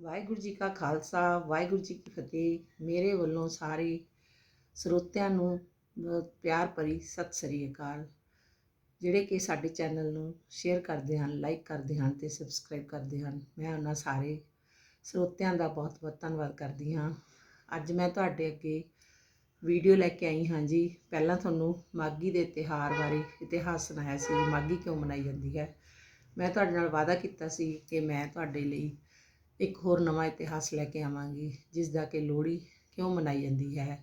ਵਾਹਿਗੁਰੂ ਜੀ ਕਾ ਖਾਲਸਾ, ਵਾਹਿਗੁਰੂ ਜੀ ਕੀ ਫਤਿਹ। ਮੇਰੇ ਵੱਲੋਂ ਸਾਰੇ ਸਰੋਤਿਆਂ ਨੂੰ ਬਹੁਤ ਪਿਆਰ ਭਰੀ ਸਤਿ ਸ੍ਰੀ ਅਕਾਲ। ਜਿਹੜੇ ਕਿ ਸਾਡੇ ਚੈਨਲ ਨੂੰ ਸ਼ੇਅਰ ਕਰਦੇ ਹਨ ਲਾਈਕ ਕਰਦੇ ਹਨ ਤੇ ਸਬਸਕ੍ਰਾਈਬ ਕਰਦੇ ਹਨ, ਮੈਂ ਉਹਨਾਂ ਸਾਰੇ ਸਰੋਤਿਆਂ ਦਾ ਬਹੁਤ ਬਹੁਤ ਧੰਨਵਾਦ ਕਰਦੀ ਹਾਂ। ਅੱਜ ਮੈਂ ਤੁਹਾਡੇ ਅੱਗੇ ਵੀਡੀਓ ਲੈ ਕੇ ਆਈ ਹਾਂ ਜੀ। ਪਹਿਲਾਂ ਤੁਹਾਨੂੰ ਮਾਗੀ ਦੇ ਤਿਉਹਾਰ ਬਾਰੇ ਇਤਿਹਾਸ ਸੁਣਾਇਆ ਸੀ ਵੀ ਮਾਗੀ ਕਿਉਂ ਮਨਾਈ ਜਾਂਦੀ ਹੈ? ਮੈਂ ਤੁਹਾਡੇ ਨਾਲ ਵਾਅਦਾ ਕੀਤਾ ਸੀ ਕਿ ਮੈਂ ਤੁਹਾਡੇ ਲਈ ਇੱਕ ਹੋਰ ਨਵਾਂ ਇਤਿਹਾਸ ਲੈ ਕੇ ਆਵਾਂਗੀ, ਜਿਸ ਦਾ ਕਿ ਲੋਹੜੀ ਕਿਉਂ ਮਨਾਈ ਜਾਂਦੀ ਹੈ?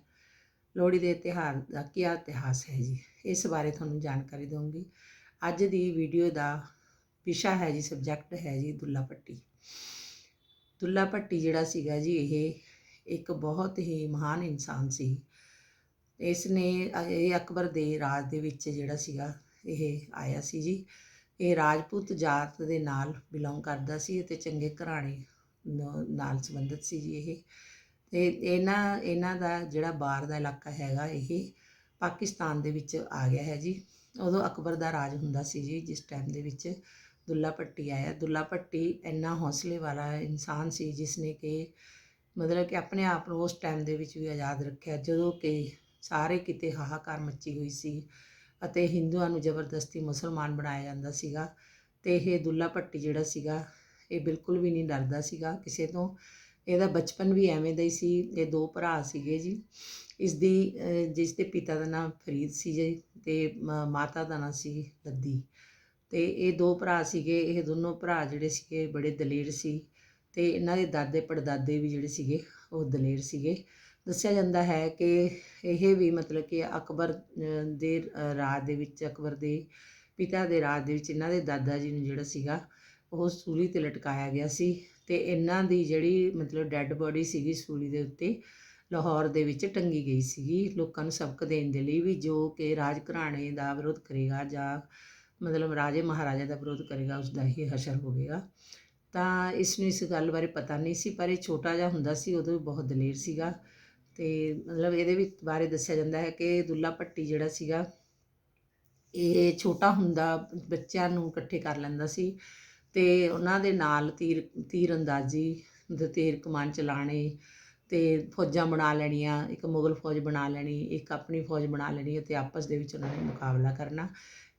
ਲੋਹੜੀ ਦੇ ਤਿਉਹਾਰ ਦਾ ਕੀ ਇਤਿਹਾਸ ਹੈ ਜੀ? ਇਸ ਬਾਰੇ ਤੁਹਾਨੂੰ ਜਾਣਕਾਰੀ ਦਵਾਂਗੀ ਅੱਜ ਦੀ ਵੀਡੀਓ ਦਾ ਵਿਸ਼ਾ ਹੈ ਜੀ ਸਬਜੈਕਟ ਹੈ ਜੀ ਦੁੱਲਾ ਭੱਟੀ। ਦੁੱਲਾ ਭੱਟੀ ਜਿਹੜਾ ਸੀਗਾ ਜੀ, ਇਹ ਇੱਕ ਬਹੁਤ ਹੀ ਮਹਾਨ ਇਨਸਾਨ ਸੀ। ਇਸ ਨੇ ਇਹ ਅਕਬਰ ਦੇ ਰਾਜ ਦੇ ਵਿੱਚ ਜਿਹੜਾ ਸੀਗਾ, ਇਹ ਆਇਆ ਸੀ ਜੀ। ਇਹ ਰਾਜਪੂਤ ਜਾਤ ਦੇ ਨਾਲ ਬਿਲੋਂਗ ਕਰਦਾ ਸੀ ਅਤੇ ਚੰਗੇ ਘਰਾਣੇ ਨਾਲ ਸੰਬੰਧਿਤ ਸੀ ਜੀ ਇਹ। ਤੇ ਇਹਨਾਂ ਇਹਨਾਂ ਦਾ ਜਿਹੜਾ ਬਾਹਰ ਦਾ ਇਲਾਕਾ ਹੈਗਾ ਇਹ ਪਾਕਿਸਤਾਨ ਦੇ ਵਿੱਚ ਆ ਗਿਆ ਹੈ ਜੀ। ਉਦੋਂ ਅਕਬਰ ਦਾ ਰਾਜ ਹੁੰਦਾ ਸੀ ਜੀ, ਜਿਸ ਟਾਈਮ ਦੇ ਵਿੱਚ ਦੁੱਲਾ ਭੱਟੀ ਆਇਆ। ਦੁੱਲਾ ਭੱਟੀ ਇੰਨਾ ਹੌਸਲੇ ਵਾਲਾ ਇਨਸਾਨ ਸੀ ਜਿਸ ਨੇ ਕਿ ਮਤਲਬ ਕਿ ਆਪਣੇ ਆਪ ਨੂੰ ਉਸ ਟਾਈਮ ਦੇ ਵਿੱਚ ਵੀ ਆਜ਼ਾਦ ਰੱਖਿਆ। ਜਦੋਂ ਕਿ ਸਾਰੇ ਕਿਤੇ ਹਾਹਾਕਾਰ ਮੱਚੀ ਹੋਈ ਸੀ ਅਤੇ ਹਿੰਦੂਆਂ ਨੂੰ ਜ਼ਬਰਦਸਤੀ ਮੁਸਲਮਾਨ ਬਣਾਇਆ ਜਾਂਦਾ ਸੀਗਾ। ਤੇ ਇਹ ਦੁੱਲਾ ਭੱਟੀ ਜਿਹੜਾ ਸੀਗਾ ਇਹ ਬਿਲਕੁਲ ਵੀ ਨਹੀਂ ਡਰਦਾ ਸੀਗਾ। ਕਿਸੇ ਤੋਂ ਇਹਦਾ ਬਚਪਨ ਵੀ ਐਵੇਂ ਦਾ ਹੀ ਸੀ। ਇਹ ਦੋ ਭਰਾ ਸੀਗੇ ਜੀ। ਇਸ ਦੀ ਜਿਸ ਦੇ ਪਿਤਾ ਦਾ ਨਾਮ ਫਰੀਦ ਸੀ ਜੀ ਤੇ ਮ- ਮਾਤਾ ਦਾ ਨਾਮ ਸੀ ਲੱਦੀ। ਤੇ ਇਹ ਦੋ ਭਰਾ ਸੀਗੇ। ਇਹ ਦੋਨੋਂ ਭਰਾ ਜਿਹੜੇ ਸੀਗੇ ਬੜੇ ਦਲੇਰ ਸੀ ਤੇ ਇਹਨਾਂ ਦੇ ਦਾਦੇ ਪੜਦਾਦੇ ਵੀ ਜਿਹੜੇ ਸੀਗੇ ਉਹ ਦਲੇਰ ਸੀਗੇ। ਦੱਸਿਆ ਜਾਂਦਾ ਹੈ ਕਿ ਇਹ ਵੀ ਮਤਲਬ ਕਿ ਅਕਬਰ ਦੇ ਰਾਜ ਦੇ ਵਿੱਚ, ਅਕਬਰ ਦੇ ਪਿਤਾ ਦੇ ਰਾਜ ਦੇ ਵਿੱਚ ਇਹਨਾਂ ਦੇ ਦਾਦਾ ਜੀ ਨੂੰ ਜਿਹੜਾ ਸੀਗਾ ਉਹ ਸੂਲੀ ਤੇ ਲਟਕਾਇਆ ਗਿਆ ਸੀ ਤੇ ਇਹਨਾਂ ਦੀ ਜਿਹੜੀ ਮਤਲਬ ਡੈੱਡ ਬੋਡੀ ਸੀਗੀ ਸੂਲੀ ਦੇ ਉੱਤੇ, ਲਾਹੌਰ ਦੇ ਵਿੱਚ ਟੰਗੀ ਗਈ ਸੀਗੀ। ਲੋਕਾਂ ਨੂੰ ਸਬਕ ਦੇਣ ਦੇ ਲਈ ਵੀ ਜੋ ਕਿ ਰਾਜ ਘਰਾਣੇ ਦਾ ਵਿਰੋਧ ਕਰੇਗਾ ਜਾਂ ਮਤਲਬ ਰਾਜੇ ਮਹਾਰਾਜਾ ਦਾ ਵਿਰੋਧ ਕਰੇਗਾ ਉਸ ਦਾ ਹੀ ਹਸ਼ਰ ਹੋਵੇਗਾ। ਤਾਂ ਇਸ ਨੂੰ ਇਸ ਗੱਲ ਬਾਰੇ ਪਤਾ ਨਹੀਂ ਸੀ, ਪਰ ਇਹ ਛੋਟਾ ਜਿਹਾ ਹੁੰਦਾ ਸੀ, ਉਦੋਂ ਵੀ ਬਹੁਤ ਦਲੇਰ ਸੀਗਾ। ਤੇ ਮਤਲਬ ਇਹਦੇ ਵਿੱਚ ਬਾਰੇ ਦੱਸਿਆ ਜਾਂਦਾ ਹੈ ਕਿ ਦੁੱਲਾ ਭੱਟੀ ਜਿਹੜਾ ਸੀਗਾ, ਇਹ ਛੋਟਾ ਹੁੰਦਾ ਬੱਚਿਆਂ ਨੂੰ ਇਕੱਠੇ ਕਰ ਲੈਂਦਾ ਸੀ। ਅਤੇ ਉਹਨਾਂ ਦੇ ਨਾਲ ਤੀਰ ਤੀਰ ਅੰਦਾਜ਼ੀ ਤੇ ਤੀਰ ਕਮਾਨ ਚਲਾਉਣੇ ਅਤੇ ਫੌਜਾਂ ਬਣਾ ਲੈਣੀਆਂ, ਇੱਕ ਮੁਗਲ ਫੌਜ ਬਣਾ ਲੈਣੀ, ਇੱਕ ਆਪਣੀ ਫੌਜ ਬਣਾ ਲੈਣੀ ਅਤੇ ਆਪਸ ਦੇ ਵਿੱਚ ਉਹਨਾਂ ਨੇ ਮੁਕਾਬਲਾ ਕਰਨਾ।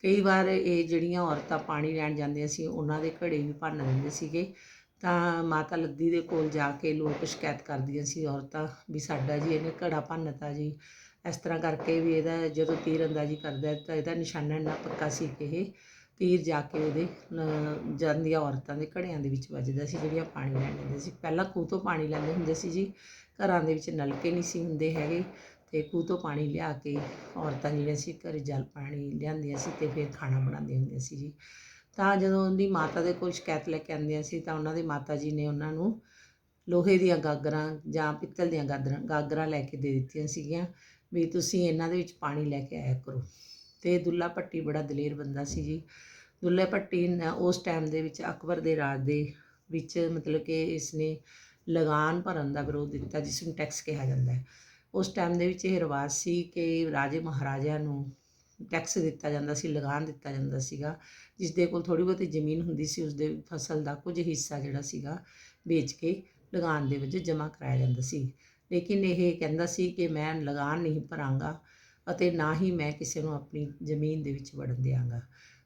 ਕਈ ਵਾਰ ਇਹ ਜਿਹੜੀਆਂ ਔਰਤਾਂ ਪਾਣੀ ਲੈਣ ਜਾਂਦੀਆਂ ਸੀ, ਉਹਨਾਂ ਦੇ ਘੜੇ ਵੀ ਭੰਨ ਦਿੰਦੇ ਸੀਗੇ। ਤਾਂ ਮਾਤਾ ਲੱਦੀ ਦੇ ਕੋਲ ਜਾ ਕੇ ਲੋਕ ਸ਼ਿਕਾਇਤ ਕਰਦੀਆਂ ਸੀ ਔਰਤਾਂ ਵੀ ਸਾਡਾ ਜੀ ਇਹਨੇ ਘੜਾ ਭੰਨਤਾ ਜੀ। ਇਸ ਤਰ੍ਹਾਂ ਕਰਕੇ ਵੀ ਇਹਦਾ ਜਦੋਂ ਤੀਰ ਅੰਦਾਜ਼ੀ ਕਰਦਾ ਤਾਂ ਇਹਦਾ ਨਿਸ਼ਾਨਾ ਇੰਨਾ ਪੱਕਾ ਸੀ ਕਿ ਇਹ ਤੀਰ ਜਾ ਕੇ ਉਹਦੇ ਜਾਂਦੀਆਂ ਔਰਤਾਂ ਦੇ ਘੜਿਆਂ ਦੇ ਵਿੱਚ ਵੱਜਦਾ ਸੀ, ਜਿਹੜੀਆਂ ਪਾਣੀ ਲੈਣ ਜਾਂਦੇ ਸੀ। ਪਹਿਲਾਂ ਖੂਹ ਤੋਂ ਪਾਣੀ ਲੈਂਦੇ ਹੁੰਦੇ ਸੀ ਜੀ, ਘਰਾਂ ਦੇ ਵਿੱਚ ਨਲਕੇ ਨਹੀਂ ਸੀ ਹੁੰਦੇ ਹੈਗੇ, ਤੇ ਖੂਹ ਤੋਂ ਪਾਣੀ ਲਿਆ ਕੇ ਔਰਤਾਂ ਜਿਹੜੀਆਂ ਸੀ, ਘਰ ਜਲ ਪਾਣੀ ਲਿਆਂਦੀਆਂ ਸੀ ਤੇ ਫਿਰ ਖਾਣਾ ਬਣਾਉਂਦੀਆਂ ਹੁੰਦੀਆਂ ਸੀ ਜੀ। ਤਾਂ ਜਦੋਂ ਉਹਦੀ ਮਾਤਾ ਦੇ ਕੋਲ ਸ਼ਿਕਾਇਤ ਲੈ ਕੇ ਆਉਂਦੀਆਂ ਸੀ, ਤਾਂ ਉਹਨਾਂ ਦੀ ਮਾਤਾ ਜੀ ਨੇ ਉਹਨਾਂ ਨੂੰ ਲੋਹੇ ਦੀਆਂ ਗਾਗਰਾਂ ਜਾਂ ਪਿੱਤਲ ਦੀਆਂ ਗਾਗਰਾਂ ਗਾਗਰਾਂ ਲੈ ਕੇ ਦੇ ਦਿੱਤੀਆਂ ਸੀਗੀਆਂ ਵੀ ਤੁਸੀਂ ਇਹਨਾਂ ਦੇ ਵਿੱਚ ਪਾਣੀ ਲੈ ਕੇ ਆਇਆ ਕਰੋ। ਤੇ ਦੁੱਲਾ ਭੱਟੀ ਬੜਾ ਦਲੇਰ ਬੰਦਾ ਸੀ ਜੀ। ਦੁੱਲਾ ਭੱਟੀ ਉਸ ਟਾਈਮ ਦੇ ਵਿੱਚ ਅਕਬਰ ਦੇ ਰਾਜ ਦੇ ਵਿੱਚ ਮਤਲਬ ਕਿ ਇਸ ਨੇ ਲਗਾਨ ਭਰਨ ਦਾ ਵਿਰੋਧ ਦਿੱਤਾ, ਜਿਸ ਨੂੰ ਟੈਕਸ ਕਿਹਾ ਜਾਂਦਾ ਹੈ। ਉਸ ਟਾਈਮ ਦੇ ਵਿੱਚ ਇਹ ਰਿਵਾਜ ਸੀ ਕਿ ਰਾਜੇ ਮਹਾਰਾਜਿਆਂ ਨੂੰ ਟੈਕਸ ਦਿੱਤਾ ਜਾਂਦਾ ਸੀ, ਲਗਾਨ ਦਿੱਤਾ ਜਾਂਦਾ ਸੀਗਾ ਜਿਸ ਦੇ ਕੋਲ ਥੋੜੀ ਬਹੁਤੀ ਜ਼ਮੀਨ ਹੁੰਦੀ ਸੀ ਉਸ ਦੇ ਫਸਲ ਦਾ ਕੁਝ ਹਿੱਸਾ ਜਿਹੜਾ ਸੀਗਾ ਵੇਚ ਕੇ ਲਗਾਨ ਦੇ ਵਿੱਚ ਜਮ੍ਹਾਂ ਕਰਾਇਆ ਜਾਂਦਾ ਸੀ। ਲੇਕਿਨ ਇਹ ਕਹਿੰਦਾ ਸੀ ਕਿ ਮੈਂ ਲਗਾਨ ਨਹੀਂ ਭਰਾਂਗਾ ਅਤੇ ਨਾ ਹੀ ਮੈਂ ਕਿਸੇ ਨੂੰ ਆਪਣੀ ਜ਼ਮੀਨ ਦੇ ਵਿੱਚ ਵੜਨ ਦਿਆਂਗਾ।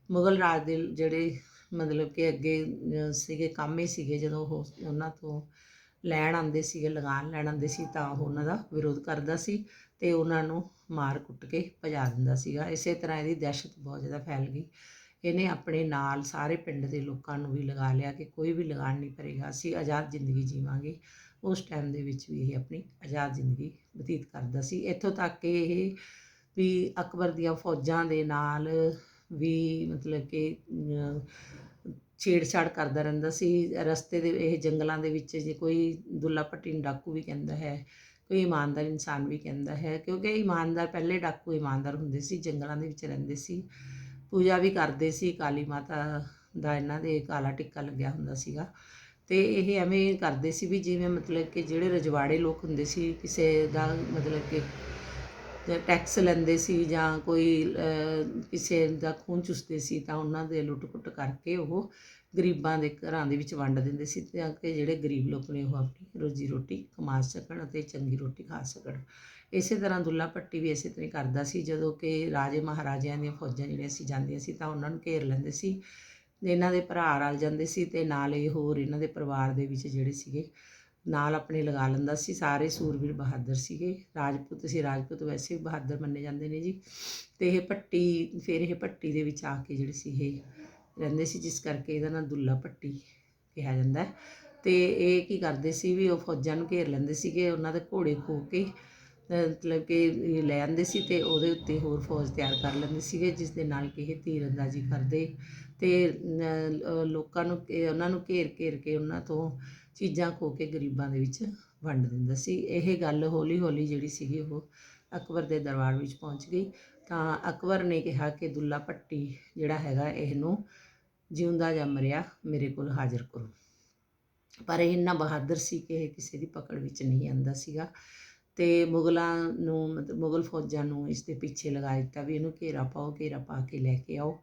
ਮੁਗਲ ਰਾਜ ਦੇ ਜਿਹੜੇ ਮਤਲਬ ਕਿ ਅੱਗੇ ਸੀਗੇ, ਕਾਮੇ ਸੀਗੇ, ਜਦੋਂ ਉਹ ਉਹਨਾਂ ਤੋਂ ਲੈਣ ਆਉਂਦੇ ਸੀਗੇ, ਲਗਾਨ ਲੈਣ ਆਉਂਦੇ ਸੀ, ਤਾਂ ਉਹ ਉਹਨਾਂ ਦਾ ਵਿਰੋਧ ਕਰਦਾ ਸੀ ਤੇ ਉਹਨਾਂ ਨੂੰ ਮਾਰ ਕੁੱਟ ਕੇ ਭਜਾ ਦਿੰਦਾ ਸੀਗਾ। ਇਸੇ ਤਰ੍ਹਾਂ ਇਹਦੀ ਦਹਿਸ਼ਤ ਬਹੁਤ ਜ਼ਿਆਦਾ ਫੈਲ ਗਈ। ਇਹਨੇ ਆਪਣੇ ਨਾਲ ਸਾਰੇ ਪਿੰਡ ਦੇ ਲੋਕਾਂ ਨੂੰ ਵੀ ਲਗਾ ਲਿਆ ਕਿ ਕੋਈ ਵੀ ਲਗਾਨ ਨਹੀਂ ਭਰੇਗਾ, ਅਸੀਂ ਆਜ਼ਾਦ ਜ਼ਿੰਦਗੀ ਜੀਵਾਂਗੇ। ਉਸ ਟਾਈਮ ਦੇ ਵਿੱਚ ਵੀ ਇਹ ਆਪਣੀ ਆਜ਼ਾਦ ਜ਼ਿੰਦਗੀ ਬਤੀਤ ਕਰਦਾ ਸੀ। ਇੱਥੋਂ ਤੱਕ ਕਿ ਇਹ ਵੀ ਅਕਬਰ ਦੀਆਂ ਫੌਜਾਂ ਦੇ ਨਾਲ ਵੀ ਮਤਲਬ ਕਿ ਛੇੜਛਾੜ ਕਰਦਾ ਰਹਿੰਦਾ ਸੀ। ਰਸਤੇ ਦੇ, ਇਹ ਜੰਗਲਾਂ ਦੇ ਵਿੱਚ ਜੇ ਕੋਈ ਦੁੱਲਾ ਭੱਟੀ ਨੂੰ ਡਾਕੂ ਵੀ ਕਹਿੰਦਾ ਹੈ, ਕੋਈ ਇਮਾਨਦਾਰ ਇਨਸਾਨ ਵੀ ਕਹਿੰਦਾ ਹੈ, ਕਿਉਂਕਿ ਇਮਾਨਦਾਰ ਪਹਿਲੇ ਡਾਕੂ ਇਮਾਨਦਾਰ ਹੁੰਦੇ ਸੀ, ਜੰਗਲਾਂ ਦੇ ਵਿੱਚ ਰਹਿੰਦੇ ਸੀ। ਪੂਜਾ ਵੀ ਕਰਦੇ ਸੀ, ਕਾਲੀ ਮਾਤਾ ਦਾ ਇਹਨਾਂ ਦੇ ਕਾਲਾ ਟਿੱਕਾ ਲੱਗਿਆ ਹੁੰਦਾ ਸੀਗਾ। ਤੇ ਇਹ ਐਵੇਂ ਕਰਦੇ ਸੀ ਵੀ ਜਿਵੇਂ ਮਤਲਬ ਕਿ ਜਿਹੜੇ ਰਜਵਾੜੇ ਲੋਕ ਹੁੰਦੇ ਸੀ, ਕਿਸੇ ਦਾ ਮਤਲਬ ਕਿ ਟੈਕਸ ਲੈਂਦੇ ਸੀ ਜਾਂ ਕੋਈ ਕਿਸੇ ਦਾ ਖੂਨ ਚੁਸਦੇ ਸੀ ਤਾਂ ਉਹਨਾਂ ਦੇ ਲੁੱਟ ਕੁੱਟ ਕਰਕੇ ਉਹ ਗਰੀਬਾਂ ਦੇ ਘਰਾਂ ਦੇ ਵਿੱਚ ਵੰਡ ਦਿੰਦੇ ਸੀ ਤਾਂ ਕਿ ਜਿਹੜੇ ਗਰੀਬ ਲੋਕ ਨੇ ਉਹ ਆਪਣੀ ਰੋਜੀ ਰੋਟੀ ਕਮਾ ਸਕਣ ਅਤੇ ਚੰਗੀ ਰੋਟੀ ਖਾ ਸਕਣ। ਇਸੇ ਤਰ੍ਹਾਂ ਦੁੱਲਾ ਭੱਟੀ ਵੀ ਇਸੇ ਤਰ੍ਹਾਂ ਹੀ ਕਰਦਾ ਸੀ। ਜਦੋਂ ਕਿ ਰਾਜੇ ਮਹਾਰਾਜਿਆਂ ਦੀਆਂ ਫੌਜਾਂ ਜਿਹੜੀਆਂ ਸੀ ਜਾਂਦੀਆਂ ਸੀ ਤਾਂ ਉਹਨਾਂ ਨੂੰ ਘੇਰ ਲੈਂਦੇ ਸੀ। ਇਹਨਾਂ ਦੇ ਭਰਾ ਰਲ ਜਾਂਦੇ ਸੀ ਤੇ ਨਾਲ ਇਹ ਹੋਰ ਇਹਨਾਂ ਦੇ ਪਰਿਵਾਰ ਦੇ ਵਿੱਚ ਜਿਹੜੇ ਸੀਗੇ ਨਾਲ ਆਪਣੇ ਲਗਾ ਲੈਂਦਾ ਸੀ, ਸਾਰੇ ਸੂਰਬੀਰ ਬਹਾਦਰ ਸੀਗੇ। ਰਾਜਪੂਤ ਸੀ, ਰਾਜਪੂਤ ਵੈਸੇ ਵੀ ਬਹਾਦਰ ਮੰਨੇ ਜਾਂਦੇ ਨੇ ਜੀ। ਤੇ ਇਹ ਪੱਟੀ, ਫਿਰ ਇਹ ਪੱਟੀ ਦੇ ਵਿੱਚ ਆ ਕੇ ਜਿਹੜੇ ਸੀ ਇਹ ਰਹਿੰਦੇ ਸੀ, ਜਿਸ ਕਰਕੇ ਇਹਦਾ ਨਾਂ ਦੁੱਲਾ ਪੱਟੀ ਕਿਹਾ ਜਾਂਦਾ ਹੈ। ਤੇ ਇਹ ਕੀ ਕਰਦੇ ਸੀ ਵੀ ਉਹ ਫੌਜਾਂ ਨੂੰ ਘੇਰ ਲੈਂਦੇ ਸੀਗੇ, ਉਹਨਾਂ ਦੇ ਘੋੜੇ ਖੋ ਕੇ ਮਤਲਬ ਕਿ ਲੈ ਆਉਂਦੇ ਸੀ ਤੇ ਉਹਦੇ ਉੱਤੇ ਹੋਰ ਫੌਜ ਤਿਆਰ ਕਰ ਲੈਂਦੇ ਸੀਗੇ, ਜਿਸ ਦੇ ਨਾਲ ਕਿ ਇਹ ਤੀਰਅੰਦਾਜ਼ੀ ਕਰਦੇ। ਤੇ ਲੋਕਾਂ ਨੂੰ ਉਹਨਾਂ ਨੂੰ ਘੇਰ ਘੇਰ ਕੇ ਉਹਨਾਂ ਤੋਂ ਚੀਜ਼ਾਂ ਖੋ ਕੇ ਗਰੀਬਾਂ ਦੇ ਵਿੱਚ ਵੰਡ ਦਿੰਦਾ ਸੀ। ਇਹ ਗੱਲ ਹੌਲੀ ਹੌਲੀ ਜਿਹੜੀ ਸੀਗੀ ਉਹ ਅਕਬਰ ਦੇ ਦਰਬਾਰ ਵਿੱਚ ਪਹੁੰਚ ਗਈ। ਤਾਂ ਅਕਬਰ ਨੇ ਕਿਹਾ ਕਿ ਦੁੱਲਾ ਭੱਟੀ ਜਿਹੜਾ ਹੈਗਾ ਇਹਨੂੰ ਜਿਉਂਦਾ ਜਾਂ ਮਰਿਆ ਮੇਰੇ ਕੋਲ ਹਾਜ਼ਰ ਕਰੋ। ਪਰ ਇਹ ਇੰਨਾ ਬਹਾਦਰ ਸੀ ਕਿ ਇਹ ਕਿਸੇ ਦੀ ਪਕੜ ਵਿੱਚ ਨਹੀਂ ਆਂਦਾ ਸੀਗਾ। ਤੇ ਮੁਗਲਾਂ ਨੂੰ ਮਤਲਬ ਮੁਗਲ ਫੌਜਾਂ ਨੂੰ ਇਸ ਦੇ ਪਿੱਛੇ ਲਗਾ ਦਿੱਤਾ ਵੀ ਇਹਨੂੰ ਘੇਰਾ ਪਾਓ, ਘੇਰਾ ਪਾ ਕੇ ਲੈ ਕੇ ਆਓ।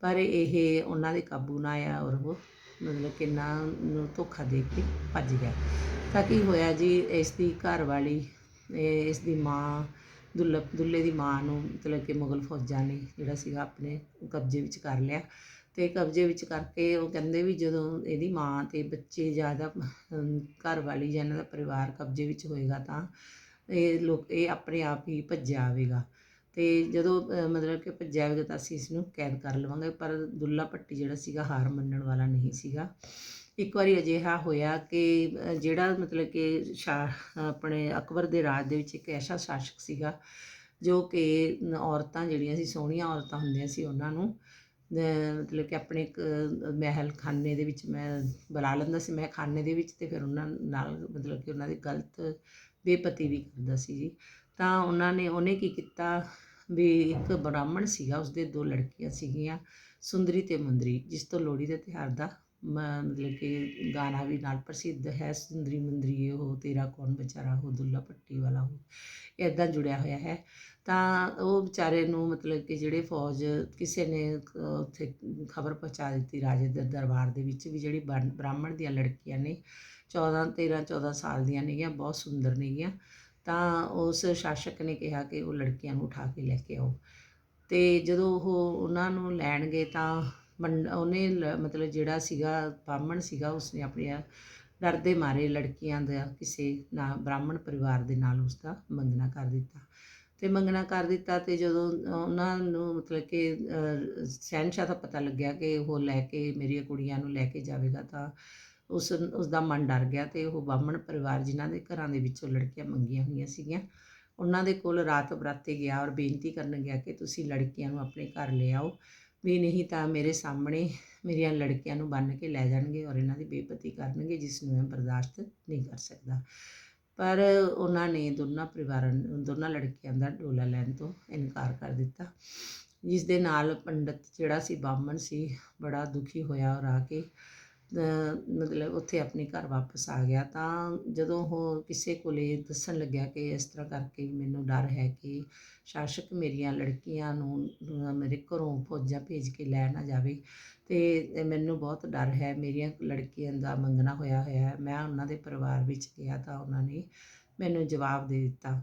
ਪਰ ਇਹ ਉਹਨਾਂ ਦੇ ਕਾਬੂ ਨਾ ਆਇਆ ਔਰ ਉਹ ਮਤਲਬ ਕਿ ਨਾ ਨੂੰ ਧੋਖਾ ਦੇ ਕੇ ਭੱਜ ਗਿਆ। ਤਾਂ ਕੀ ਹੋਇਆ ਜੀ, ਇਸ ਦੀ ਘਰ ਵਾਲੀ, ਇਹ ਇਸ ਦੀ ਮਾਂ ਦੁੱਲਾ ਦੁੱਲੇ ਦੀ ਮਾਂ ਨੂੰ ਮਤਲਬ ਕਿ ਮੁਗਲ ਫੌਜਾਂ ਨੇ ਜਿਹੜਾ ਸੀਗਾ ਆਪਣੇ ਕਬਜ਼ੇ ਵਿੱਚ ਕਰ ਲਿਆ। ਤੇ ਕਬਜ਼ੇ ਵਿੱਚ ਕਰਕੇ ਉਹ ਕਹਿੰਦੇ ਵੀ ਜਦੋਂ ਇਹਦੀ ਮਾਂ ਤੇ ਬੱਚੇ ਜ਼ਿਆਦਾ ਘਰ ਵਾਲੀ ਜਾਂ ਇਹਨਾਂ ਦਾ ਪਰਿਵਾਰ ਕਬਜ਼ੇ ਵਿੱਚ ਹੋਏਗਾ ਤਾਂ ਇਹ ਲੋਕ, ਇਹ ਆਪਣੇ ਆਪ ਹੀ ਭੱਜਿਆ ਆਵੇਗਾ। ਤੇ ਜਦੋਂ ਮਤਲਬ ਕਿ ਭੱਜਿਆ ਆਵੇਗਾ ਤਾਂ ਅਸੀਂ ਇਸ ਨੂੰ ਕੈਦ ਕਰ ਲਵਾਂਗੇ, ਪਰ ਦੁੱਲਾ ਭੱਟੀ ਜਿਹੜਾ ਸੀਗਾ ਹਾਰ ਮੰਨਣ ਵਾਲਾ ਨਹੀਂ ਸੀਗਾ। ਇੱਕ ਵਾਰੀ ਅਜਿਹਾ ਹੋਇਆ ਕਿ ਜਿਹੜਾ ਮਤਲਬ ਕਿ ਸ਼ਾਹ, ਆਪਣੇ ਅਕਬਰ ਦੇ ਰਾਜ ਦੇ ਵਿੱਚ ਇੱਕ ਐਸਾ ਸ਼ਾਸਕ ਸੀਗਾ, ਜੋ ਕਿ ਔਰਤਾਂ ਜਿਹੜੀਆਂ ਸੀ, ਸੋਹਣੀਆਂ ਔਰਤਾਂ ਹੁੰਦੀਆਂ ਸੀ ਉਹਨਾਂ ਨੂੰ ਮਤਲਬ ਕਿ ਆਪਣੇ ਇੱਕ ਮਹਿਲ ਖਾਨੇ ਦੇ ਵਿੱਚ ਮੈਂ ਬੁਲਾ ਲੈਂਦਾ ਸੀ, ਮੈਂ ਖਾਨੇ ਦੇ ਵਿੱਚ ਤੇ ਫਿਰ ਉਹਨਾਂ ਨਾਲ ਮਤਲਬ ਕਿ ਉਹਨਾਂ ਦੇ ਗਲਤ ਬੇਪਤੀ ਵੀ ਕਰਦਾ ਸੀ ਜੀ। ਤਾਂ ਉਹਨਾਂ ਨੇ, ਉਹਨੇ ਕੀ ਕੀਤਾ ਵੀ ਇੱਕ ਬ੍ਰਾਹਮਣ ਸੀਗਾ, ਉਸਦੇ ਦੋ ਲੜਕੀਆਂ ਸੀਗੀਆਂ, ਸੁੰਦਰੀ ਤੇ ਮੁੰਦਰੀ, ਜਿਸ ਤੋਂ ਲੋਹੜੀ ਦੇ ਤਿਉਹਾਰ ਦਾ ਮ- ਮਤਲਬ ਕਿ ਗਾਣਾ ਵੀ ਨਾਲ ਪ੍ਰਸਿੱਧ ਹੈ। ਸੁੰਦਰੀ ਮੁੰਦਰੀ ਹੋ ਤੇਰਾ ਕੌਣ ਵਿਚਾਰਾ ਹੋ, ਦੁੱਲਾ ਪੱਟੀ ਵਾਲਾ ਹੋ ਇਦਾਂ ਜੁੜਿਆ ਹੋਇਆ ਹੈ। ਤਾਂ ਉਹ ਵਿਚਾਰੇ ਨੂੰ ਮਤਲਬ ਕਿ ਜਿਹੜੇ ਫੌਜ, ਕਿਸੇ ਨੇ ਉੱਥੇ ਖਬਰ ਪਹੁੰਚਾ ਦਿੱਤੀ ਰਾਜੇ ਦੇ ਦਰਬਾਰ ਦੇ ਵਿੱਚ ਵੀ ਜਿਹੜੀ ਬਣ- ਬ੍ਰਾਹਮਣ ਦੀਆਂ ਲੜਕੀਆਂ ਨੇ 14 13 14 ਸਾਲ ਦੀਆਂ ਨੇਗੀਆਂ, ਬਹੁਤ ਸੁੰਦਰ ਨੇਗੀਆਂ। ਤਾਂ ਉਸ ਸ਼ਾਸਕ ਨੇ ਕਿਹਾ ਕਿ ਉਹ ਲੜਕੀਆਂ ਨੂੰ ਉਠਾ ਕੇ ਲੈ ਕੇ ਆਓ। ਤੇ ਜਦੋਂ ਉਹ ਉਹਨਾਂ ਨੂੰ ਲੈਣ ਗਏ ਤਾਂ ਮੰਡ ਉਹਨੇ ਲ- ਮਤਲਬ ਜਿਹੜਾ ਸੀਗਾ ਬ੍ਰਾਹਮਣ ਸੀਗਾ ਉਸਨੇ ਆਪਣੀਆਂ ਡਰਦੇ ਮਾਰੇ ਲੜਕੀਆਂ ਦਾ ਕਿਸੇ ਨਾ ਬ੍ਰਾਹਮਣ ਪਰਿਵਾਰ ਦੇ ਨਾਲ ਉਸਦਾ ਮੰਗਣਾ ਕਰ ਦਿੱਤਾ। ਤੇ ਮੰਗਣਾ ਕਰ ਦਿੱਤਾ ਤੇ ਜਦੋਂ ਉਹਨਾਂ ਨੂੰ ਮਤਲਬ ਕਿ ਅਹ, ਦਾ ਪਤਾ ਲੱਗਿਆ ਕਿ ਉਹ ਲੈ ਕੇ ਮੇਰੀਆਂ ਕੁੜੀਆਂ ਨੂੰ ਲੈ ਕੇ ਜਾਵੇਗਾ ਤਾਂ ਉਸ ਉਸ ਦਾ ਮਨ ਡਰ ਗਿਆ ਤੇ ਉਹ ਬਾਹਮਣ ਪਰਿਵਾਰ ਜਿਨ੍ਹਾਂ ਦੇ ਘਰਾਂ ਦੇ ਵਿੱਚੋਂ ਲੜਕੀਆਂ ਮੰਗੀਆਂ ਹੋਈਆਂ ਸੀਗੀਆਂ। ਉਹਨਾਂ ਦੇ ਕੋਲ ਰਾਤ ਬਰਾਤੇ ਗਿਆ ਔਰ ਬੇਨਤੀ ਕਰਨ ਗਿਆ ਕਿ ਤੁਸੀਂ ਲੜਕੀਆਂ ਨੂੰ ਆਪਣੇ ਘਰ ਲੈ ਆਓ। ਵੀ ਨਹੀਂ ਤਾਂ ਮੇਰੇ ਸਾਹਮਣੇ ਮੇਰੀਆਂ ਲੜਕੀਆਂ ਨੂੰ ਬੰਨ੍ਹ ਕੇ ਲੈ ਜਾਣਗੇ ਔਰ ਇਹਨਾਂ ਦੀ ਬੇਪਤੀ ਕਰਨਗੇ, ਜਿਸ ਨੂੰ ਮੈਂ ਬਰਦਾਸ਼ਤ ਨਹੀਂ ਕਰ ਸਕਦਾ। ਪਰ ਉਹਨਾਂ ਨੇ ਦੋਨਾਂ ਪਰਿਵਾਰਾਂ, ਦੋਨਾਂ ਲੜਕੀਆਂ ਦਾ ਡੋਲਾ ਲੈਣ ਤੋਂ ਇਨਕਾਰ ਕਰ ਦਿੱਤਾ। ਜਿਸ ਦੇ ਨਾਲ ਪੰਡਤ ਜਿਹੜਾ ਸੀ ਬਾਹਮਣ ਸੀ, ਬੜਾ ਦੁਖੀ ਹੋਇਆ ਔਰ ਆ ਕੇ ਮਤਲਬ ਉੱਥੇ ਆਪਣੇ ਘਰ ਵਾਪਸ ਆ ਗਿਆ ਤਾਂ ਜਦੋਂ ਉਹ ਕਿਸੇ ਕੋਲੇ ਦੱਸਣ ਲੱਗਿਆ ਕਿ ਇਸ ਤਰ੍ਹਾਂ ਕਰਕੇ ਮੈਨੂੰ ਡਰ ਹੈ ਕਿ ਸ਼ਾਸਕ ਮੇਰੀਆਂ ਲੜਕੀਆਂ ਨੂੰ ਮੇਰੇ ਘਰੋਂ ਫੌਜਾਂ ਭੇਜ ਕੇ ਲੈ ਨਾ ਜਾਵੇ ਤੇ ਮੈਨੂੰ ਬਹੁਤ ਡਰ ਹੈ। ਮੇਰੀਆਂ ਲੜਕੀਆਂ ਦਾ ਮੰਗਣਾ ਹੋਇਆ ਹੋਇਆ ਮੈਂ ਉਹਨਾਂ ਦੇ ਪਰਿਵਾਰ ਵਿੱਚ ਗਿਆ ਤਾਂ ਉਹਨਾਂ ਨੇ ਮੈਨੂੰ ਜਵਾਬ ਦੇ ਦਿੱਤਾ।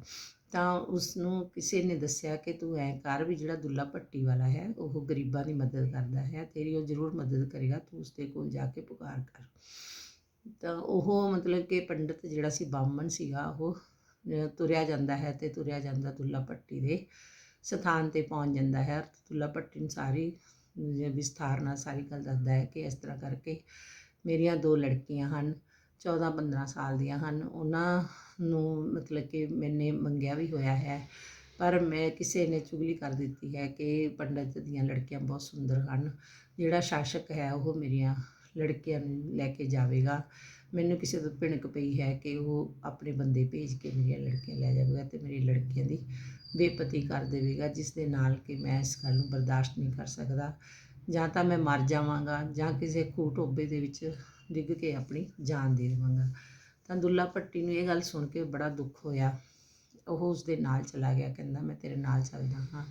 ਤਾਂ ਉਸ ਨੂੰ ਕਿਸੇ ਨੇ ਦੱਸਿਆ ਕਿ ਤੂੰ ਐ ਕਰ ਵੀ ਜਿਹੜਾ ਦੁੱਲਾ ਭੱਟੀ ਵਾਲਾ ਹੈ, ਉਹ ਗਰੀਬਾਂ ਦੀ ਮਦਦ ਕਰਦਾ ਹੈ, ਤੇਰੀ ਉਹ ਜ਼ਰੂਰ ਮਦਦ ਕਰੇਗਾ, ਤੂੰ ਉਸਦੇ ਕੋਲ ਜਾ ਕੇ ਪੁਕਾਰ ਕਰ। ਤਾਂ ਉਹ ਮਤਲਬ ਕਿ ਪੰਡਤ ਜਿਹੜਾ ਸੀ, ਬਾਹਮਣ ਸੀਗਾ, ਉਹ ਤੁਰਿਆ ਜਾਂਦਾ ਹੈ ਤੇ ਤੁਰਿਆ ਜਾਂਦਾ ਦੁੱਲਾ ਭੱਟੀ ਦੇ ਸਥਾਨ ਤੇ ਪਹੁੰਚ ਜਾਂਦਾ ਹੈ ਦੁੱਲਾ ਭੱਟੀ ਨੂੰ ਸਾਰੀ ਵਿਸਥਾਰ ਨਾਲ ਸਾਰੀ ਗੱਲ ਦੱਸਦਾ ਹੈ ਕਿ ਇਸ ਤਰ੍ਹਾਂ ਕਰਕੇ ਮੇਰੀਆਂ ਦੋ ਲੜਕੀਆਂ ਹਨ 14 15 ਸਾਲ ਦੀਆਂ ਹਨ, ਉਹਨਾਂ ਨੂੰ ਮਤਲਬ ਕਿ ਮੈਨੇ ਮੰਗਿਆ ਵੀ ਹੋਇਆ ਹੈ। ਪਰ ਮੈਂ ਕਿਸੇ ਨੇ ਚੁਗਲੀ ਕਰ ਦਿੱਤੀ ਹੈ ਕਿ ਪੰਡਤ ਦੀਆਂ ਲੜਕੀਆਂ ਬਹੁਤ ਸੁੰਦਰ ਹਨ। ਜਿਹੜਾ ਸ਼ਾਸਕ ਹੈ ਉਹ ਮੇਰੀਆਂ ਲੜਕੀਆਂ ਨੂੰ ਲੈ ਕੇ ਜਾਵੇਗਾ। ਮੈਨੂੰ ਕਿਸੇ ਤੋਂ ਭਿਣਕ ਪਈ ਹੈ ਕਿ ਉਹ ਆਪਣੇ ਬੰਦੇ ਭੇਜ ਕੇ ਮੇਰੀਆਂ ਲੜਕੀਆਂ ਲੈ ਜਾਵੇਗਾ ਤੇ ਮੇਰੀ ਲੜਕੀਆਂ ਦੀ ਬੇਪਤੀ ਕਰ ਦੇਵੇਗਾ, ਜਿਸ ਦੇ ਨਾਲ ਕਿ ਮੈਂ ਇਸ ਗੱਲ ਨੂੰ ਬਰਦਾਸ਼ਤ ਨਹੀਂ ਕਰ ਸਕਦਾ। ਜਾਂ ਤਾਂ ਮੈਂ ਮਰ ਜਾਵਾਂਗਾ ਜਾਂ ਕਿਸੇ ਖੂਹ ਟੋਬੇ ਦੇ ਵਿੱਚ ਡਿੱਗ ਕੇ ਆਪਣੀ ਜਾਨ ਦੇ ਦੇਵਾਂਗਾ। ਤਾਂ ਦੁੱਲਾ ਭੱਟੀ ਨੂੰ ਇਹ ਗੱਲ ਸੁਣ ਕੇ ਬੜਾ ਦੁੱਖ ਹੋਇਆ। ਉਹ ਉਸ ਦੇ ਨਾਲ ਚਲਾ ਗਿਆ, ਕਹਿੰਦਾ, ਮੈਂ ਤੇਰੇ ਨਾਲ ਚੱਲਦਾ ਹਾਂ।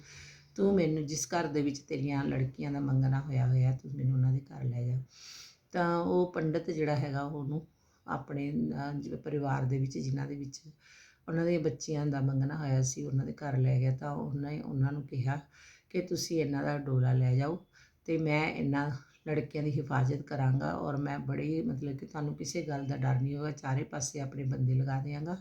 ਤੂੰ ਮੈਨੂੰ ਜਿਸ ਘਰ ਦੇ ਵਿੱਚ ਤੇਰੀਆਂ ਲੜਕੀਆਂ ਦਾ ਮੰਗਣਾ ਹੋਇਆ ਹੋਇਆ, ਤੂੰ ਮੈਨੂੰ ਉਹਨਾਂ ਦੇ ਘਰ ਲੈ ਜਾ। ਤਾਂ ਉਹ ਪੰਡਤ ਜਿਹੜਾ ਹੈਗਾ, ਉਹਨੂੰ ਆਪਣੇ ਪਰਿਵਾਰ ਦੇ ਵਿੱਚ, ਜਿਨ੍ਹਾਂ ਦੇ ਵਿੱਚ ਉਹਨਾਂ ਦੇ ਬੱਚਿਆਂ ਦਾ ਮੰਗਣਾ ਹੋਇਆ ਸੀ, ਉਹਨਾਂ ਦੇ ਘਰ ਲੈ ਗਿਆ। ਤਾਂ ਉਹਨਾਂ ਉਹਨਾਂ ਨੂੰ ਕਿਹਾ ਕਿ ਤੁਸੀਂ ਇਹਨਾਂ ਦਾ ਡੋਲਾ ਲੈ ਜਾਓ ਤੇ ਮੈਂ ਇਹਨਾਂ ਲੜਕਿਆਂ ਦੀ ਹਿਫਾਜ਼ਤ ਕਰਾਂਗਾ ਔਰ ਮੈਂ ਬੜੀ ਮਤਲਬ ਕਿ ਤੁਹਾਨੂੰ ਕਿਸੇ ਗੱਲ ਦਾ ਡਰ ਨਹੀਂ ਹੋਗਾ ਚਾਰੇ ਪਾਸੇ ਆਪਣੇ ਬੰਦੇ ਲਗਾ ਦਿਆਂਗਾ।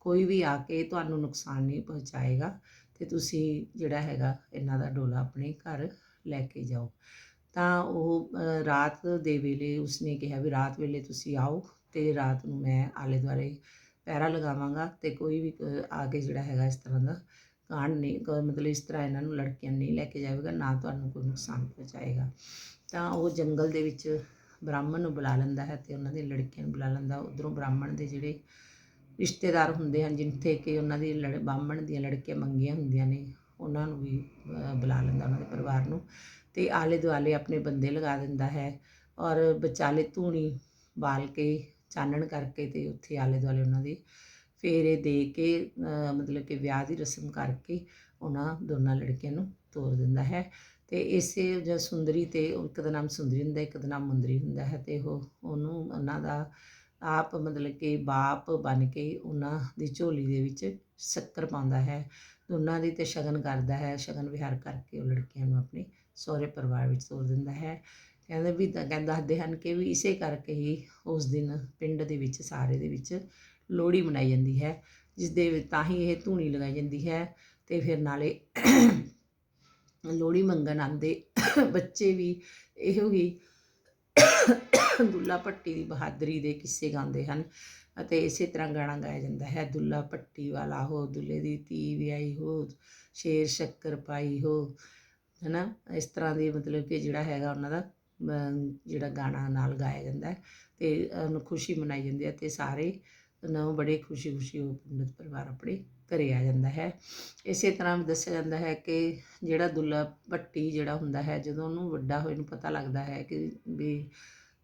ਕੋਈ ਵੀ ਆ ਕੇ ਤੁਹਾਨੂੰ ਨੁਕਸਾਨ ਨਹੀਂ ਪਹੁੰਚਾਏਗਾ ਤੇ ਤੁਸੀਂ ਜਿਹੜਾ ਹੈਗਾ ਇਹਨਾਂ ਦਾ ਡੋਲਾ ਆਪਣੇ ਘਰ ਲੈ ਕੇ ਜਾਓ। ਤਾਂ ਉਹ ਰਾਤ ਦੇ ਵੇਲੇ ਉਸਨੇ ਕਿਹਾ ਵੀ ਰਾਤ ਵੇਲੇ ਤੁਸੀਂ ਆਓ ਤੇ ਰਾਤ ਨੂੰ ਮੈਂ ਆਲੇ ਦੁਆਲੇ ਪੈਰਾ ਲਗਾਵਾਂਗਾ ਤੇ ਕੋਈ ਵੀ ਅ, ਆ ਕੇ ਜਿਹੜਾ ਹੈਗਾ ਇਸ ਤਰ੍ਹਾਂ ਦਾ ਕਾਂਡ ਨਹੀਂ ਮਤਲਬ ਇਸ ਤਰ੍ਹਾਂ ਇਹਨਾਂ ਨੂੰ ਲੜਕੀਆਂ ਨਹੀਂ ਲੈ ਕੇ ਜਾਵੇਗਾ ਨਾ ਤੁਹਾਨੂੰ ਕੋਈ ਨੁਕਸਾਨ ਪਹੁੰਚਾਏਗਾ। ਤਾਂ ਉਹ ਜੰਗਲ ਦੇ ਵਿੱਚ ਬ੍ਰਾਹਮਣ ਨੂੰ ਬੁਲਾ ਲੈਂਦਾ ਹੈ ਤੇ ਉਹਨਾਂ ਦੇ ਲੜਕੀਆਂ ਨੂੰ ਬੁਲਾ ਲੈਂਦਾ ਉਧਰੋਂ ਬ੍ਰਾਹਮਣ ਦੇ ਜਿਹੜੇ ਰਿਸ਼ਤੇਦਾਰ ਹੁੰਦੇ ਹਨ, ਜਿੱਥੇ ਕਿ ਉਹਨਾਂ ਦੀ ਲੜ ਬ੍ਰਾਹਮਣ ਦੀਆਂ ਲੜਕੀਆਂ ਮੰਗੀਆਂ ਹੁੰਦੀਆਂ ਨੇ, ਉਹਨਾਂ ਨੂੰ ਵੀ ਬੁਲਾ ਲੈਂਦਾ ਉਹਨਾਂ ਦੇ ਪਰਿਵਾਰ ਨੂੰ ਤੇ ਆਲੇ ਦੁਆਲੇ ਆਪਣੇ ਬੰਦੇ ਲਗਾ ਦਿੰਦਾ ਹੈ ਔਰ ਵਿਚਾਲੇ ਧੂਣੀ ਬਾਲ ਕੇ, ਚਾਨਣ ਕਰਕੇ ਤੇ ਉੱਥੇ ਆਲੇ ਦੁਆਲੇ ਉਹਨਾਂ ਦੇ ਫੇਰੇ ਦੇ ਕੇ ਮਤਲਬ ਕਿ ਵਿਆਹ ਦੀ ਰਸਮ ਕਰਕੇ ਉਹਨਾਂ ਦੋਨਾਂ ਲੜਕੀਆਂ ਨੂੰ ਤੋਰ ਦਿੰਦਾ ਹੈ। ਤੇ ਇਸੇ ਜੋ ਸੁੰਦਰੀ ਤੇ ਇੱਕ ਦਾ ਨਾਮ ਸੁੰਦਰੀ ਹੁੰਦਾ, ਇੱਕ ਦਾ ਨਾਮ ਮੁੰਦਰੀ ਹੁੰਦਾ ਹੈ ਤੇ ਉਹ, ਉਹਨੂੰ ਉਹਨਾਂ ਦਾ ਆਪ ਮਤਲਬ ਕਿ ਬਾਪ ਬਣ ਕੇ ਉਹਨਾਂ ਦੀ ਝੋਲੀ ਦੇ ਵਿੱਚ ਸ਼ੱਕਰ ਪਾਉਂਦਾ ਹੈ। ਦੋਨਾਂ ਦੀ ਤੇ ਸ਼ਗਨ ਕਰਦਾ ਹੈ, ਸ਼ਗਨ ਵਿਹਾਰ ਕਰਕੇ ਉਹ ਲੜਕੀਆਂ ਨੂੰ ਆਪਣੇ ਸਹੁਰੇ ਪਰਿਵਾਰ ਵਿੱਚ ਤੋਰ ਦਿੰਦਾ ਹੈ। ਕਹਿੰਦੇ ਵੀ ਤਾਂ, ਕਹਿੰਦਾ ਦੱਸਦੇ ਹਨ ਕਿ ਵੀ ਇਸੇ ਕਰਕੇ ਹੀ ਉਸ ਦਿਨ ਪਿੰਡ ਦੇ ਵਿੱਚ, ਸਾਰੇ ਦੇ ਵਿੱਚ ਲੋਹੜੀ ਮਨਾਈ ਜਾਂਦੀ ਹੈ ਜਿਸ ਦੇ ਤਾਂ ਹੀ ਇਹ ਧੂਣੀ ਲਗਾਈ ਜਾਂਦੀ ਹੈ ਤੇ ਫਿਰ ਨਾਲੇ ਲੋਹੜੀ ਮੰਗਣ ਆਉਂਦੇ, ਬੱਚੇ ਵੀ ਇਹੋ ਹੀ ਦੁੱਲਾ ਭੱਟੀ ਦੀ ਬਹਾਦਰੀ ਦੇ ਕਿੱਸੇ ਗਾਉਂਦੇ ਹਨ ਅਤੇ ਇਸੇ ਤਰ੍ਹਾਂ ਗਾਣਾ ਗਾਇਆ ਜਾਂਦਾ ਹੈ, ਦੁੱਲਾ ਭੱਟੀ ਵਾਲਾ ਹੋ, ਦੁੱਲੇ ਦੀ ਧੀ ਵਿਆਹੀ ਹੋ, ਸ਼ੇਰ ਸ਼ੱਕਰ ਪਾਈ ਹੋ, ਹਨਾ? ਇਸ ਤਰ੍ਹਾਂ ਦੇ ਮਤਲਬ ਕਿ ਜਿਹੜਾ ਹੈਗਾ ਉਹਨਾਂ ਦਾ ਜਿਹੜਾ ਗਾਣਾ ਨਾਲ ਗਾਇਆ ਜਾਂਦਾ ਹੈ ਤੇ ਉਹਨੂੰ ਖੁਸ਼ੀ ਮਨਾਈ ਜਾਂਦੀ ਹੈ ਤੇ ਸਾਰੇ ਨੂੰ ਬੜੇ ਖੁਸ਼ੀ ਖੁਸ਼ੀ ਉਹ ਪੰਡਤ ਪਰਿਵਾਰ ਆਪਣੇ ਘਰੇ ਜਾਂਦਾ ਹੈ। ਇਸੇ ਤਰ੍ਹਾਂ ਵੀ ਦੱਸਿਆ ਜਾਂਦਾ ਹੈ ਕਿ ਜਿਹੜਾ ਦੁੱਲਾ ਭੱਟੀ ਜਿਹੜਾ ਹੁੰਦਾ ਹੈ, ਜਦੋਂ ਉਹਨੂੰ ਵੱਡਾ ਹੋਏ ਨੂੰ ਪਤਾ ਲੱਗਦਾ ਹੈ ਕਿ ਵੀ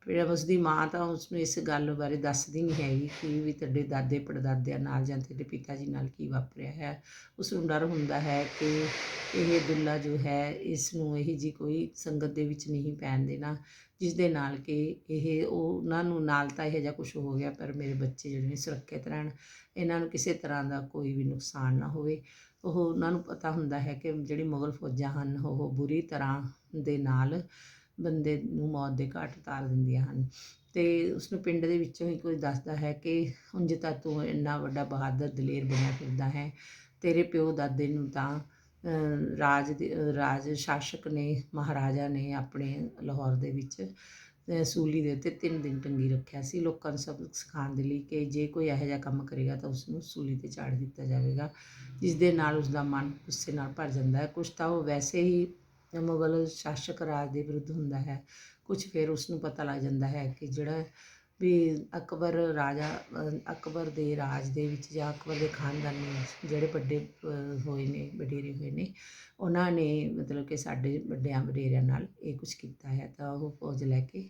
ਫਿਰ ਉਸਦੀ ਮਾਂ ਤਾਂ ਉਸਨੂੰ ਇਸ ਗੱਲ ਬਾਰੇ ਦੱਸਦੀ ਨਹੀਂ ਹੈਗੀ ਕਿ ਵੀ ਤੁਹਾਡੇ ਦਾਦੇ ਪੜਦਾਦਿਆਂ ਨਾਲ ਜਾਂ ਤੇਰੇ ਪਿਤਾ ਜੀ ਨਾਲ ਕੀ ਵਾਪਰਿਆ ਹੈ। ਉਸ ਨੂੰ ਡਰ ਹੁੰਦਾ ਹੈ ਕਿ ਇਹ ਦੁੱਲਾ ਜੋ ਹੈ, ਇਸ ਨੂੰ ਇਹ ਜੀ ਕੋਈ ਸੰਗਤ ਦੇ ਵਿੱਚ ਨਹੀਂ ਪੈਣ ਦੇਣਾ, ਜਿਸ ਦੇ ਨਾਲ ਕਿ ਇਹ ਉਹਨਾਂ ਨੂੰ ਨਾਲ ਤਾਂ ਇਹ ਜਿਹਾ ਕੁਝ ਹੋ ਗਿਆ, ਪਰ ਮੇਰੇ ਬੱਚੇ ਜਿਹੜੇ ਨੇ ਸੁਰੱਖਿਅਤ ਰਹਿਣ। ਇਹਨਾਂ ਨੂੰ ਕਿਸੇ ਤਰ੍ਹਾਂ ਦਾ ਕੋਈ ਵੀ ਨੁਕਸਾਨ ਨਾ ਹੋਵੇ। ਉਹ ਉਹਨਾਂ ਨੂੰ ਪਤਾ ਹੁੰਦਾ ਹੈ ਕਿ ਜਿਹੜੀ ਮੁਗਲ ਫੌਜਾਂ ਹਨ, ਉਹ ਬੁਰੀ ਤਰ੍ਹਾਂ ਦੇ ਨਾਲ ਬੰਦੇ ਨੂੰ ਮੌਤ ਦੇ ਘਾਟ ਉਤਾਰ ਦਿੰਦੀਆਂ ਹਨ। ਤੇ ਉਸ ਨੂੰ ਪਿੰਡ ਦੇ ਵਿੱਚੋਂ ਹੀ ਕੋਈ ਦੱਸਦਾ ਹੈ ਕਿ ਉਂਝ ਤਾਂ ਤੂੰ ਇੰਨਾ ਵੱਡਾ ਬਹਾਦਰ ਦਲੇਰ ਬਣਿਆ ਫਿਰਦਾ ਹੈ। ਤੇਰੇ ਪਿਓ ਦਾਦੇ ਨੂੰ ਤਾਂ ਰਾਜ ਦੇ ਰਾਜ ਸ਼ਾਸਕ ਨੇ, ਮਹਾਰਾਜਾ ਨੇ ਆਪਣੇ ਲਾਹੌਰ ਦੇ ਵਿੱਚ ਸੂਲੀ ਦੇ ਉੱਤੇ ਤਿੰਨ ਦਿਨ ਟੰਗੀ ਰੱਖਿਆ ਸੀ। ਲੋਕਾਂ ਨੂੰ ਸਬਕ ਸਿਖਾਉਣ ਦੇ ਲਈ ਕਿ ਜੇ ਕੋਈ ਇਹੋ ਜਿਹਾ ਕੰਮ ਕਰੇਗਾ ਤਾਂ ਉਸ ਨੂੰ ਸੂਲੀ ਤੇ ਚਾੜ ਦਿੱਤਾ ਜਾਵੇਗਾ, ਜਿਸ ਦੇ ਨਾਲ ਉਸ ਦਾ ਮਨ ਗੁੱਸੇ ਨਾਲ ਭਰ ਜਾਂਦਾ ਹੈ। ਕੁਝ ਤਾਂ ਉਹ ਵੈਸੇ ਹੀ ਮੁਗਲ ਸ਼ਾਸਕ ਰਾਜ ਦੇ ਵਿਰੁੱਧ ਹੁੰਦਾ ਹੈ। ਕੁਝ ਫਿਰ ਉਸ ਨੂੰ ਪਤਾ ਲੱਗ ਜਾਂਦਾ ਹੈ ਕਿ ਜਿਹੜਾ ਵੀ ਅਕਬਰ ਰਾਜਾ ਅਕਬਰ ਦੇ ਰਾਜ ਦੇ ਵਿੱਚ ਜਾਂ ਅਕਬਰ ਦੇ ਖਾਨਦਾਨੀ ਜਿਹੜੇ ਵੱਡੇ ਹੋਏ ਨੇ, ਵਡੇਰੇ ਹੋਏ ਨੇ, ਉਹਨਾਂ ਨੇ ਮਤਲਬ ਕਿ ਸਾਡੇ ਵੱਡਿਆਂ ਵਡੇਰਿਆਂ ਨਾਲ ਇਹ ਕੁਝ ਕੀਤਾ ਹੈ। ਤਾਂ ਉਹ ਫੌਜ ਲੈ ਕੇ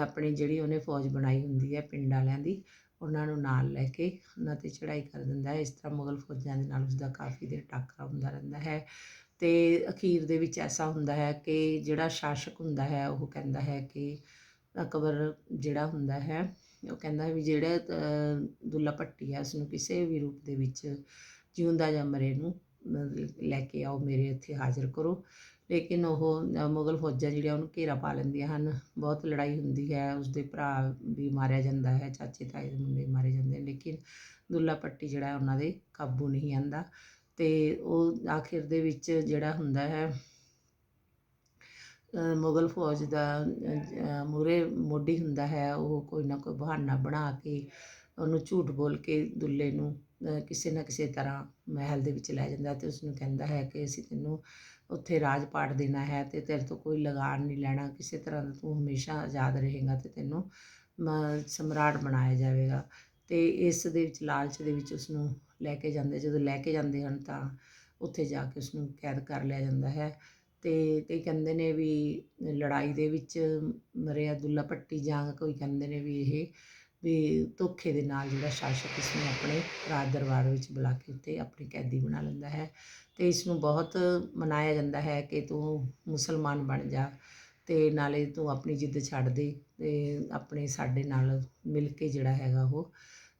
ਆਪਣੀ ਜਿਹੜੀ ਉਹਨੇ ਫੌਜ ਬਣਾਈ ਹੁੰਦੀ ਹੈ ਪਿੰਡ ਵਾਲਿਆਂ ਦੀ, ਉਹਨਾਂ ਨੂੰ ਨਾਲ ਲੈ ਕੇ ਉਹਨਾਂ ਤੇ ਚੜ੍ਹਾਈ ਕਰ ਦਿੰਦਾ ਹੈ। ਇਸ ਤਰ੍ਹਾਂ ਮੁਗਲ ਫੌਜਾਂ ਦੇ ਨਾਲ ਉਸਦਾ ਕਾਫੀ ਦੇਰ ਟਾਕਰਾ ਹੁੰਦਾ ਰਹਿੰਦਾ ਹੈ। ਤੇ ਅਖੀਰ ਦੇ ਵਿੱਚ ਐਸਾ ਹੁੰਦਾ ਹੈ ਕਿ ਜਿਹੜਾ ਸ਼ਾਸਕ ਹੁੰਦਾ ਹੈ, ਉਹ ਕਹਿੰਦਾ ਹੈ ਕਿ ਅਕਬਰ ਜਿਹੜਾ ਹੁੰਦਾ ਹੈ, ਉਹ ਕਹਿੰਦਾ ਵੀ ਜਿਹੜਾ ਦੁੱਲਾ ਭੱਟੀ ਹੈ ਉਸ ਨੂੰ ਕਿਸੇ ਵੀ ਰੂਪ ਦੇ ਵਿੱਚ ਜਿਉਂਦਾ ਜਾਂ ਮਰੇ ਨੂੰ ਲੈ ਕੇ ਆਓ, ਮੇਰੇ ਇੱਥੇ ਹਾਜ਼ਰ ਕਰੋ। ਲੇਕਿਨ ਉਹ ਮੁਗਲ ਫੌਜਾਂ ਜਿਹੜੀਆਂ, ਉਹਨੂੰ ਘੇਰਾ ਪਾ ਲੈਂਦੀਆਂ ਹਨ। ਬਹੁਤ ਲੜਾਈ ਹੁੰਦੀ ਹੈ, ਉਸਦੇ ਭਰਾ ਵੀ ਮਾਰਿਆ ਜਾਂਦਾ ਹੈ, ਚਾਚੇ, ਤਾਏ ਦੇ ਮੁੰਡੇ ਮਾਰੇ ਜਾਂਦੇ ਨੇ। ਲੇਕਿਨ ਦੁੱਲਾ ਭੱਟੀ ਜਿਹੜਾ ਉਹਨਾਂ ਦੇ ਕਾਬੂ ਨਹੀਂ ਆਂਦਾ ਤੇ ਉਹ ਆਖਿਰ ਦੇ ਵਿੱਚ ਜਿਹੜਾ ਹੁੰਦਾ ਹੈ ਮੁਗਲ ਫੌਜ ਦਾ ਮੂਹਰੇ ਮੋਢੀ ਹੁੰਦਾ ਹੈ, ਉਹ ਕੋਈ ਨਾ ਕੋਈ ਬਹਾਨਾ ਬਣਾ ਕੇ ਉਹਨੂੰ ਝੂਠ ਬੋਲ ਕੇ ਦੁੱਲੇ ਨੂੰ ਕਿਸੇ ਨਾ ਕਿਸੇ ਤਰ੍ਹਾਂ ਮਹਿਲ ਦੇ ਵਿੱਚ ਲੈ ਜਾਂਦਾ ਤੇ ਉਸ ਨੂੰ ਕਹਿੰਦਾ ਹੈ ਕਿ ਅਸੀਂ ਤੈਨੂੰ ਉੱਥੇ ਰਾਜ ਪਾਟ ਦੇਣਾ ਹੈ ਤੇ ਤੇਰੇ ਤੋਂ ਕੋਈ ਲਗਾਨ ਨਹੀਂ ਲੈਣਾ, ਕਿਸੇ ਤਰ੍ਹਾਂ ਦਾ ਤੂੰ ਹਮੇਸ਼ਾ ਆਜ਼ਾਦ ਰਹੇਗਾ ਤੇ ਤੈਨੂੰ ਸਮਰਾਟ ਬਣਾਇਆ ਜਾਵੇਗਾ। ਤੇ ਇਸ ਦੇ ਵਿੱਚ, ਲਾਲਚ ਦੇ ਵਿੱਚ ਉਸ ਨੂੰ ਲੈ ਕੇ ਜਾਂਦੇ, ਜਦੋਂ ਲੈ ਕੇ ਜਾਂਦੇ ਹਨ ਤਾਂ ਉੱਥੇ ਜਾ ਕੇ ਉਸ ਨੂੰ ਕੈਦ ਕਰ ਲਿਆ ਜਾਂਦਾ ਹੈ। ਅਤੇ ਕਈ ਕਹਿੰਦੇ ਨੇ ਵੀ ਲੜਾਈ ਦੇ ਵਿੱਚ ਮਰੇ ਅਬਦੁੱਲਾ ਭੱਟੀ ਜਾਂ ਕੋਈ ਕਹਿੰਦੇ ਨੇ ਵੀ ਇਹ, ਵੀ ਧੋਖੇ ਦੇ ਨਾਲ ਜਿਹੜਾ ਸ਼ਾਸਕ ਇਸ ਨੂੰ ਆਪਣੇ ਰਾਜ ਦਰਬਾਰ ਵਿੱਚ ਬੁਲਾ ਕੇ ਉੱਤੇ ਆਪਣੀ ਕੈਦੀ ਬਣਾ ਲੈਂਦਾ ਹੈ ਅਤੇ ਇਸ ਨੂੰ ਬਹੁਤ ਮਨਾਇਆ ਜਾਂਦਾ ਹੈ ਕਿ ਤੂੰ ਮੁਸਲਮਾਨ ਬਣ ਜਾ ਅਤੇ ਨਾਲੇ ਤੂੰ ਆਪਣੀ ਜਿੱਦ ਛੱਡ ਦੇ ਅਤੇ ਆਪਣੇ ਸਾਡੇ ਨਾਲ ਮਿਲ ਕੇ ਜਿਹੜਾ ਹੈਗਾ ਉਹ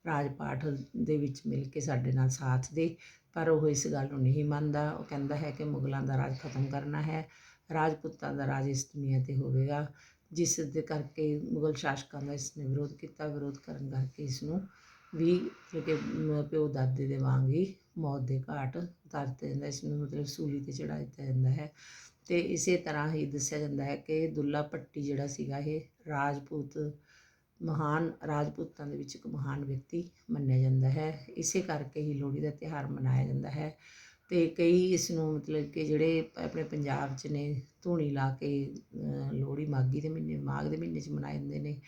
ਰਾਜ ਪਾਠ ਦੇ ਵਿੱਚ ਮਿਲ ਕੇ ਸਾਡੇ ਨਾਲ ਸਾਥ ਦੇ। ਪਰ ਉਹ ਇਸ ਗੱਲ ਨੂੰ ਨਹੀਂ ਮੰਨਦਾ। ਉਹ ਕਹਿੰਦਾ ਹੈ ਕਿ ਮੁਗਲਾਂ ਦਾ ਰਾਜ ਖਤਮ ਕਰਨਾ ਹੈ। ਰਾਜਪੂਤਾਂ ਦਾ ਰਾਜ ਇਸ ਦੁਨੀਆ ਤੇ ਹੋਵੇਗਾ, ਜਿਸ ਦੇ ਕਰਕੇ ਮੁਗਲ ਸ਼ਾਸਕਾਂ ਦਾ ਇਸ ਨੇ ਵਿਰੋਧ ਕੀਤਾ। ਵਿਰੋਧ ਕਰਨ ਕਰਕੇ ਇਸ ਨੂੰ ਵੀ ਕਿ ਪਿਓ ਦਾਦੇ ਦੇ ਵਾਂਗ ਹੀ ਮੌਤ ਦੇ ਘਾਟ ਉਤਾਰ ਦਿੱਤਾ ਜਾਂਦਾ ਇਸ ਨੂੰ ਮਤਲਬ ਸੂਲੀ ਤੇ ਚੜਾ ਦਿੱਤਾ ਜਾਂਦਾ ਹੈ। ਤੇ ਇਸੇ ਤਰ੍ਹਾਂ ਹੀ ਦੱਸਿਆ ਜਾਂਦਾ ਹੈ ਕਿ ਦੁੱਲਾ ਭੱਟੀ ਜਿਹੜਾ ਸੀਗਾ ਇਹ ਰਾਜਪੂਤ ਮਹਾਨ ਰਾਜਪੂਤਾਂ ਦੇ ਵਿੱਚ ਇੱਕ ਮਹਾਨ ਵਿਅਕਤੀ ਮੰਨਿਆ ਜਾਂਦਾ ਹੈ। ਇਸੇ ਕਰਕੇ ਹੀ ਲੋਹੜੀ ਦਾ ਤਿਉਹਾਰ ਮਨਾਇਆ ਜਾਂਦਾ ਹੈ ਅਤੇ ਕਈ ਇਸ ਨੂੰ ਮਤਲਬ ਕਿ ਜਿਹੜੇ ਆਪਣੇ ਪੰਜਾਬ 'ਚ ਨੇ, ਧੂਣੀ ਲਾ ਕੇ ਲੋਹੜੀ ਮਾਘੀ ਦੇ ਮਹੀਨੇ, ਮਾਘ ਦੇ ਮਹੀਨੇ 'ਚ ਮਨਾਏ ਜਾਂਦੇ ਨੇ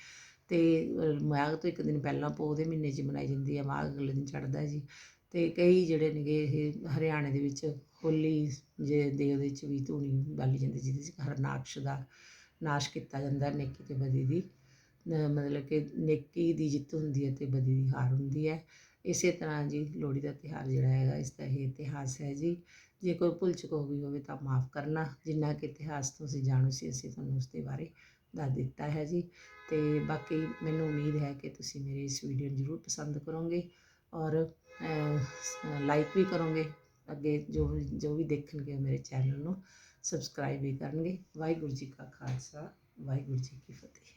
ਅਤੇ ਮਾਘ ਤੋਂ ਇੱਕ ਦਿਨ ਪਹਿਲਾਂ ਪੋਹ ਦੇ ਮਹੀਨੇ 'ਚ ਮਨਾਈ ਜਾਂਦੀ ਹੈ, ਮਾਘ ਅਗਲੇ ਦਿਨ ਚੜ੍ਹਦਾ ਜੀ। ਅਤੇ ਕਈ ਜਿਹੜੇ ਨੇਗੇ ਇਹ ਹਰਿਆਣੇ ਦੇ ਵਿੱਚ ਹੋਲੀ ਜੇ ਦੇ ਉਹਦੇ 'ਚ ਵੀ ਧੂਣੀ ਬਾਲੀ ਜਾਂਦੀ ਜਿਹਦੇ 'ਚ ਹਰਨਾਕਸ਼ ਦਾ ਨਾਸ਼ ਕੀਤਾ ਜਾਂਦਾ ਨੇਕੀ ਤੇ ਬਦੀ ਦੀ। ਮਤਲਬ ਕਿ ਨੇਕੀ ਦੀ ਜਿੱਤ ਹੁੰਦੀ ਹੈ ਤੇ ਬਦੀ ਦੀ ਹਾਰ ਹੁੰਦੀ ਹੈ। ਇਸੇ ਤਰ੍ਹਾਂ ਜੀ ਲੋਹੜੀ ਦਾ ਤਿਉਹਾਰ ਜਿਹੜਾ ਹੈਗਾ, ਇਸ ਦਾ ਇਹ ਇਤਿਹਾਸ ਹੈ ਜੀ। ਜੇ ਕੋਈ ਭੁੱਲ ਚੁੱਕ ਹੋ ਗਈ ਹੋਵੇ ਤਾਂ ਮਾਫ ਕਰਨਾ। ਜਿੰਨਾ ਕਿ ਇਤਿਹਾਸ ਤੋਂ ਅਸੀਂ ਜਾਣੂ ਸੀ, ਅਸੀਂ ਤੁਹਾਨੂੰ ਉਸ ਦੇ ਬਾਰੇ ਦੱਸ ਦਿੱਤਾ ਹੈ ਜੀ। ਤੇ ਬਾਕੀ ਮੈਨੂੰ ਉਮੀਦ ਹੈ ਕਿ ਤੁਸੀਂ ਮੇਰੀ ਇਸ ਵੀਡੀਓ ਨੂੰ ਜ਼ਰੂਰ ਪਸੰਦ ਕਰੋਗੇ ਔਰ ਲਾਈਕ ਵੀ ਕਰੋਗੇ। ਅੱਗੇ ਜੋ ਵੀ ਜੋ ਵੀ ਦੇਖਣਗੇ ਉਹ ਮੇਰੇ ਚੈਨਲ ਨੂੰ ਸਬਸਕ੍ਰਾਈਬ ਵੀ ਕਰਨਗੇ। ਵਾਹਿਗੁਰੂ ਜੀ ਕਾ ਖਾਲਸਾ, ਵਾਹਿਗੁਰੂ ਜੀ ਕੀ ਫਤਿਹ।